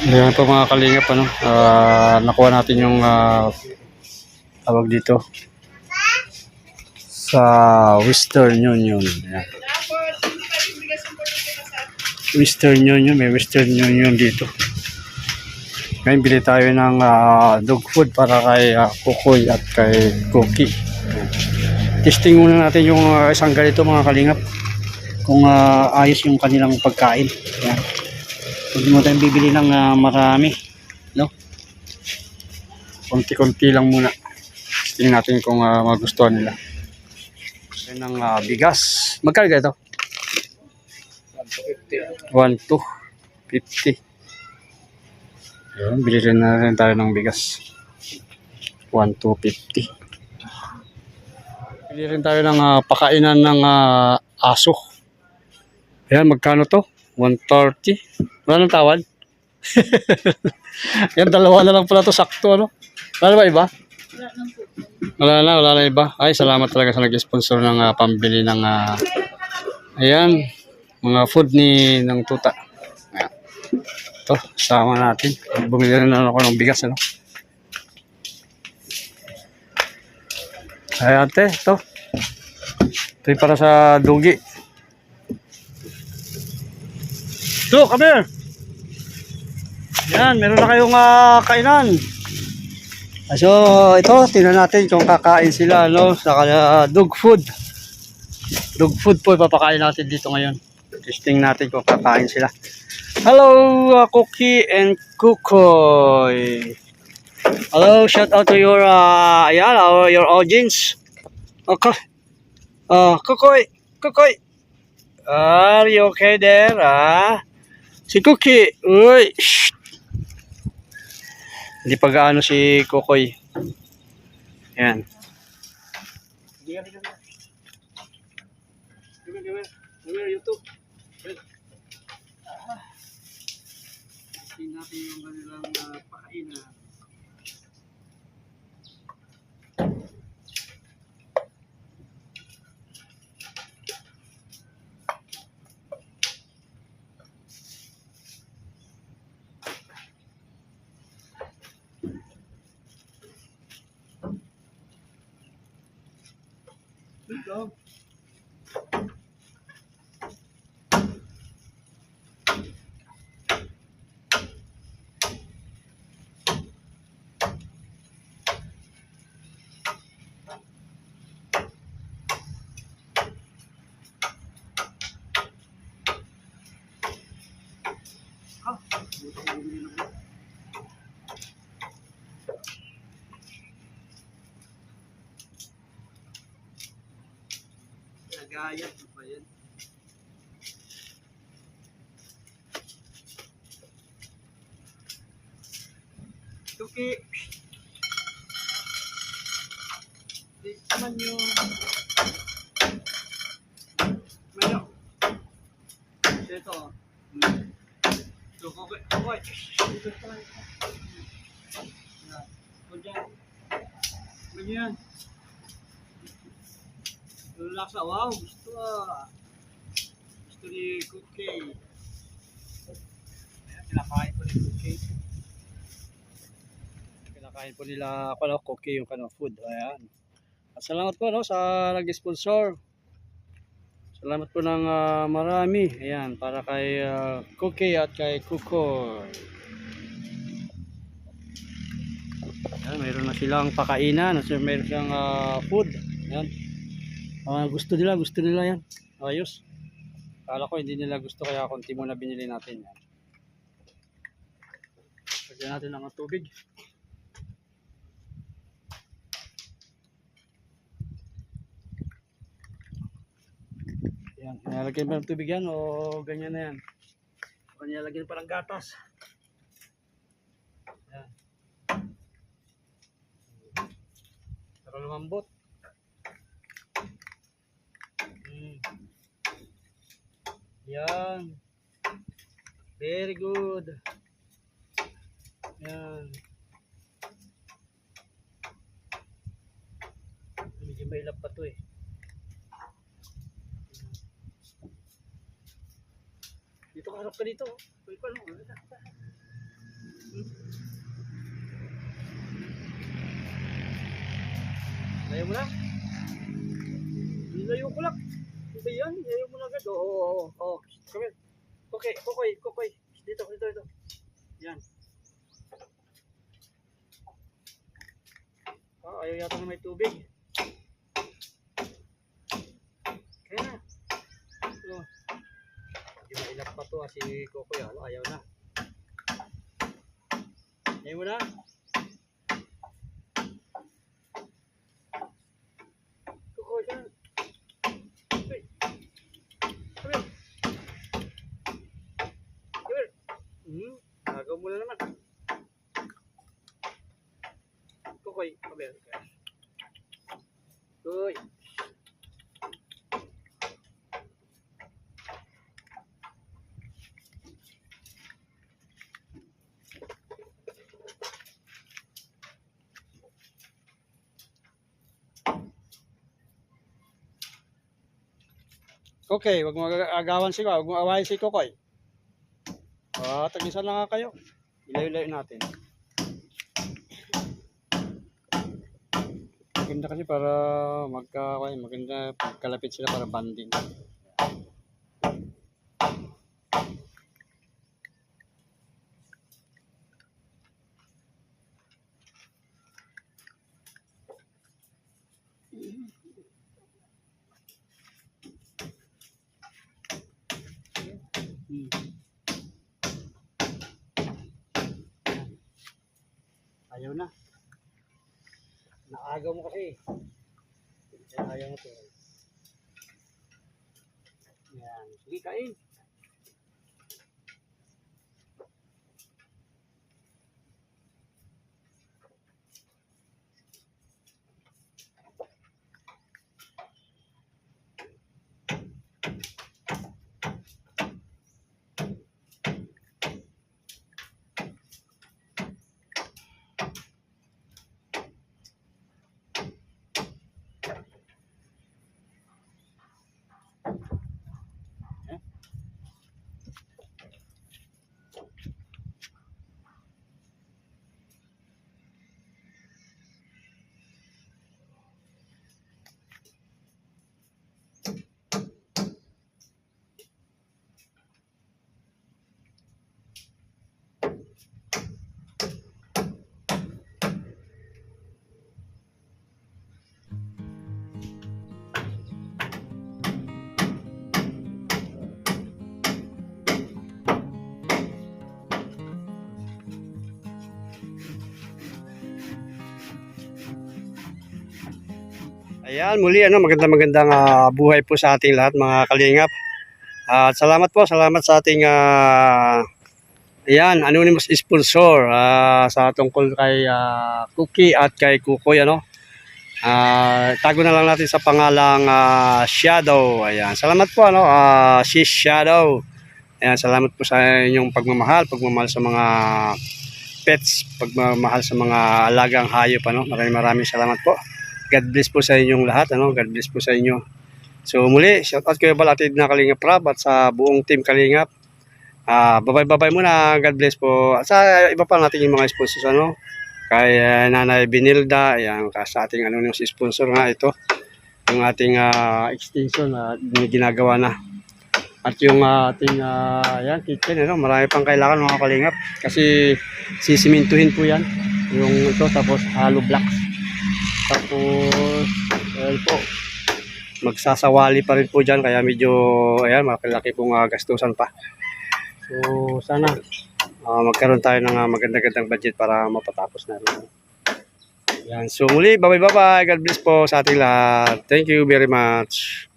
Ayan po mga kalingap, ano, ah, nakuha natin yung ah, tawag dito sa Western Union. Ayan. Western Union, may Western Union dito. Ngayon bili tayo ng ah, dog food para kay ah, Kukoy at kay Cookie. Testing muna natin yung ah, isang ganito mga kalingap kung ah, ayos yung kanilang pagkain. Ayan. Hindi mo tayong bibili ng ah, marami. No? Konti-konti lang muna. Tingnan natin kung ah, magustuhan nila. Yan ang ah, bigas. Magkano ito? 1 to 50. Ayun, bili rin na rin tayo ng bigas. 1 to 50. Bili rin tayo ng ah, pakainan ng ah, aso. Ayan, magkano to? 130. Wala nang tawad? Yan, dalawa na lang pala to sakto, ano? Wala ba iba? Wala na, wala na iba. Ay, salamat talaga sa nag-sponsor ng ah, pambili ng, ah, ayan, mga food ni ng tuta. Ayan. Ito, sama natin. Bumili na ako ng bigas, ano? Ay, ate, ito. Ito para sa dugi. So, come here. Yan, meron na kayong ah, kainan. Ah, So, ito, tingnan natin kung kakain sila, no, sa uh, dog food. Dog food po ipapakain natin dito ngayon. Testing natin kung kakain sila. Hello, uh, Cookie and Kukoy. Hello, shout out to your, uh, ayan, our, your audience. Okay. Uh, Kukoy, Kukoy. Are you okay there, ah? Si Cookie, uy, shh. Hindi pa gaano si Kokoy. Ayan. Tingnan natin yung kanilang uh, pakainan. Ito. Nagayat pa yan. Tuki. Naman yung Mayo. Ito. Ito, okay. Okay. Ito tayo. Yan. O dyan. Ganyan. Relax na. Wow, gusto ah. Gusto ni Cookie. Ayan, po ni Cookie. Kinakain po nila ako no, Cookie yung kano food. Ayan. At salamat po no, sa nag-sponsor. Salamat po ng ah, marami. Ayan, para kay ah, Cookie at kay Kuko. Ayan, mayroon na silang pakainan. At mayroon silang ah, food. Ayan. Ah, gusto nila, gusto nila yan. Ayos. Kala ko hindi nila gusto kaya konti muna binili natin yan. Lagyan natin ng tubig. Yan, nilalagyan ba ng tubig yan o ganyan na yan? O nilalagyan pa ng gatas. Yan. Para lumambot. Yan. Very good. Yan. Medyo mailap pa to eh. Dito ka harap ka dito. Uy, pa lang. Layo mo lang. Layo ko lang. Ba yan? Nilayo mo na agad. Oo, oo, oo. Come here. Kukoy, kukoy, kukoy. Dito, dito, dito. Yan. Ah, ayaw yata na may tubig. Kaya na. Oh. Hindi mailap pa to ah, si Kukoy. Ano, ayaw na. Ayaw mo na? Kukoy ka na. Kukoy. Come here. Come here. Hmm, nagaw mo na naman. Kukoy, here. Kukoy. Kukoy, wag mo agawan si wag mo awayin si Kukoy. Ah, tagisan na nga kayo. Ilayo-layo natin. Maganda kasi para magka maganda pagkalapit sila para banding. Ayaw na. Naagaw mo kasi. Ayaw mo to. Yan. Sige, kain. Ayan, muli ano, maganda magandang ah, buhay po sa ating lahat mga kalingap. At salamat po, salamat sa ating ah, ayan, anonymous sponsor ah, sa tungkol kay ah, Cookie at kay Kukoy ano. Ah, tago na lang natin sa pangalang ah, Shadow. Ayan, salamat po ano, ah, si Shadow. Ayan, salamat po sa inyong pagmamahal, pagmamahal sa mga pets, pagmamahal sa mga alagang hayop ano. Maraming maraming salamat po. God bless po sa inyong lahat. Ano? God bless po sa inyo. So muli, shout out kayo balatid na Kalingap Rab at sa buong team Kalingap. Ah, babay-babay muna. God bless po. At sa iba pa natin yung mga sponsors ano. Kay ah, Nanay Binilda, ayan, sa ating ano yung sponsor nga ito. Yung ating ah, extension na ginagawa na. At yung ah, ating ah, ayan, kitchen, ano, marami pang kailangan mga kalingap. Kasi sisimintuhin po yan. Yung ito, tapos hollow blocks. Tapos, ayan po, magsasawali pa rin po dyan, kaya medyo, ayan, malaki pong ah, gastusan pa. So, sana ah, magkaroon tayo ng ah, maganda-gandang budget para mapatapos na rin. Yan. So, muli, bye-bye, bye-bye. God bless po sa ating lahat. Thank you very much.